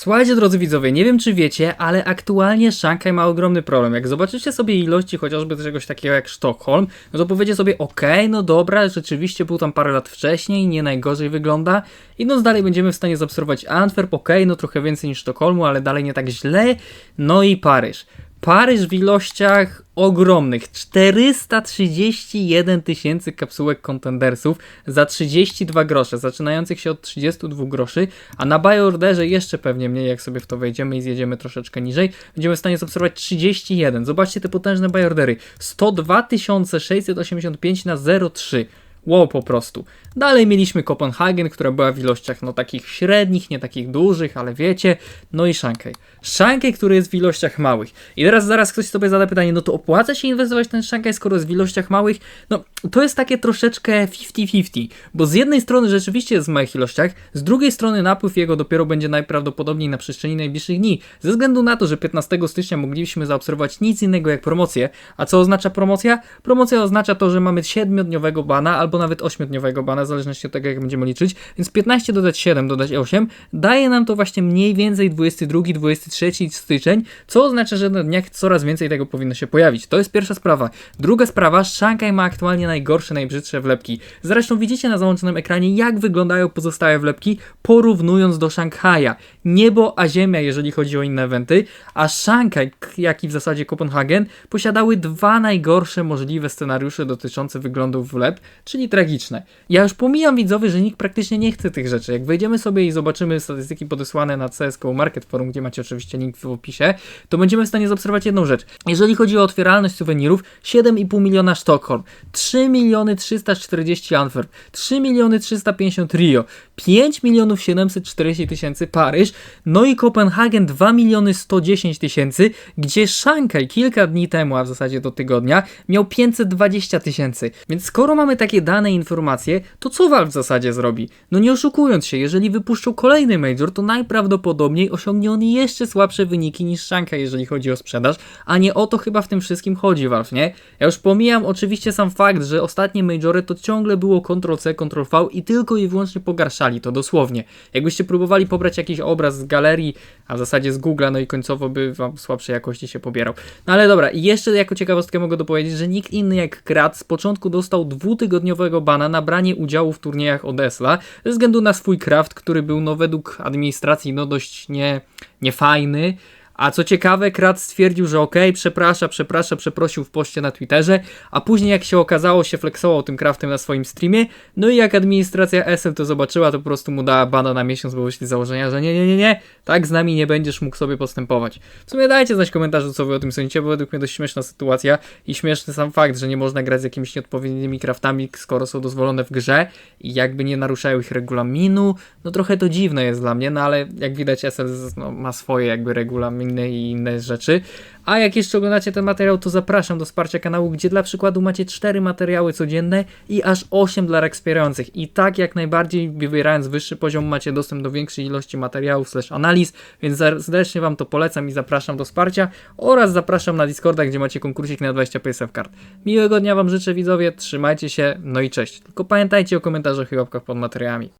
Słuchajcie, drodzy widzowie, nie wiem czy wiecie, ale aktualnie Szanghaj ma ogromny problem. Jak zobaczycie sobie ilości chociażby czegoś takiego jak Sztokholm, no to powiecie sobie, okej, no dobra, rzeczywiście był tam parę lat wcześniej, nie najgorzej wygląda. Idąc dalej będziemy w stanie zaobserwować Antwerp, okej, no trochę więcej niż Sztokholmu, ale dalej nie tak źle. No i Paryż. Paryż w ilościach ogromnych 431 tysięcy kapsułek kontendersów za 32 grosze, zaczynających się od 32 groszy, a na buy orderze jeszcze pewnie mniej, jak sobie w to wejdziemy i zjedziemy troszeczkę niżej, będziemy w stanie zaobserwować 31. Zobaczcie te potężne buy ordery. 102 685 na 0,3. Wow, po prostu. Dalej mieliśmy Kopenhagen, która była w ilościach no takich średnich, nie takich dużych, ale wiecie. No i Shanghai. Shanghai, który jest w ilościach małych. I teraz zaraz ktoś sobie zada pytanie, no to opłaca się inwestować w ten Shanghai, skoro jest w ilościach małych? No, to jest takie troszeczkę 50-50, bo z jednej strony rzeczywiście jest w małych ilościach, z drugiej strony napływ jego dopiero będzie najprawdopodobniej na przestrzeni najbliższych dni, ze względu na to, że 15 stycznia mogliśmy zaobserwować nic innego jak promocję. A co oznacza promocja? Promocja oznacza to, że mamy 7-dniowego bana albo nawet 8-dniowego bana, w zależności od tego, jak będziemy liczyć. Więc 15 dodać 7, dodać 8 daje nam to właśnie mniej więcej 22-23 styczeń, co oznacza, że na dniach coraz więcej tego powinno się pojawić. To jest pierwsza sprawa. Druga sprawa, Shanghai ma aktualnie najgorsze, najbrzydsze wlepki. Zresztą widzicie na załączonym ekranie, jak wyglądają pozostałe wlepki, porównując do Szanghaja. Niebo a ziemia, jeżeli chodzi o inne eventy, a Szanghaj, jak i w zasadzie Kopenhagen, posiadały dwa najgorsze możliwe scenariusze dotyczące wyglądów wlep, czyli tragiczne. Ja już pomijam widzowie, że nikt praktycznie nie chce tych rzeczy. Jak wejdziemy sobie i zobaczymy statystyki podesłane na CSGO Market Forum, gdzie macie oczywiście link w opisie, to będziemy w stanie zaobserwować jedną rzecz. Jeżeli chodzi o otwieralność suwenirów, 7,5 miliona Sztokholm, 3 miliony 340 Antwerp, 3 miliony 350 Rio, 5 milionów 740 tysięcy Paryż, no i Kopenhagen 2 miliony 110 tysięcy, gdzie Szanghaj kilka dni temu, a w zasadzie do tygodnia, miał 520 tysięcy. Więc skoro mamy takie dane informacje, to co Valve w zasadzie zrobi? No nie oszukując się, jeżeli wypuszczą kolejny Major, to najprawdopodobniej osiągnie on jeszcze słabsze wyniki niż Szanghaj, jeżeli chodzi o sprzedaż, a nie o to chyba w tym wszystkim chodzi Valve, nie? Ja już pomijam oczywiście sam fakt, że ostatnie Majory to ciągle było Ctrl-C, Ctrl-V i tylko i wyłącznie pogarszali to dosłownie. Jakbyście próbowali pobrać jakiś obraz z galerii, a w zasadzie z Google'a, no i końcowo by wam słabszej jakości się pobierał. No ale dobra, jeszcze jako ciekawostkę mogę dopowiedzieć, że nikt inny jak Krat z początku dostał dwutygodniowego bana na branie udziału w turniejach od Esla, ze względu na swój craft, który był no według administracji no dość nie, niefajny. A co ciekawe, Krat stwierdził, że okej, przeprasza, przeprasza, przeprosił w poście na Twitterze, a później jak się okazało, się flexował tym craftem na swoim streamie, no i jak administracja SL to zobaczyła, to po prostu mu dała bana na miesiąc, bo wyszli założenia, że nie, nie, nie, nie, tak z nami nie będziesz mógł sobie postępować. W sumie dajcie znać w komentarzu, co wy o tym sądzicie, bo według mnie dość śmieszna sytuacja i śmieszny sam fakt, że nie można grać z jakimiś nieodpowiednimi craftami, skoro są dozwolone w grze i jakby nie naruszają ich regulaminu, no trochę to dziwne jest dla mnie, no ale jak widać SL no, ma swoje jakby regulaminy i inne rzeczy. A jak jeszcze oglądacie ten materiał, to zapraszam do wsparcia kanału, gdzie dla przykładu macie 4 materiały codzienne i aż 8 dla wspierających. I tak jak najbardziej wybierając wyższy poziom macie dostęp do większej ilości materiałów slash analiz, więc serdecznie Wam to polecam i zapraszam do wsparcia oraz zapraszam na Discorda, gdzie macie konkursik na 20 PSF kart. Miłego dnia Wam życzę widzowie, trzymajcie się, no i cześć. Tylko pamiętajcie o komentarzach i łapkach pod materiałami.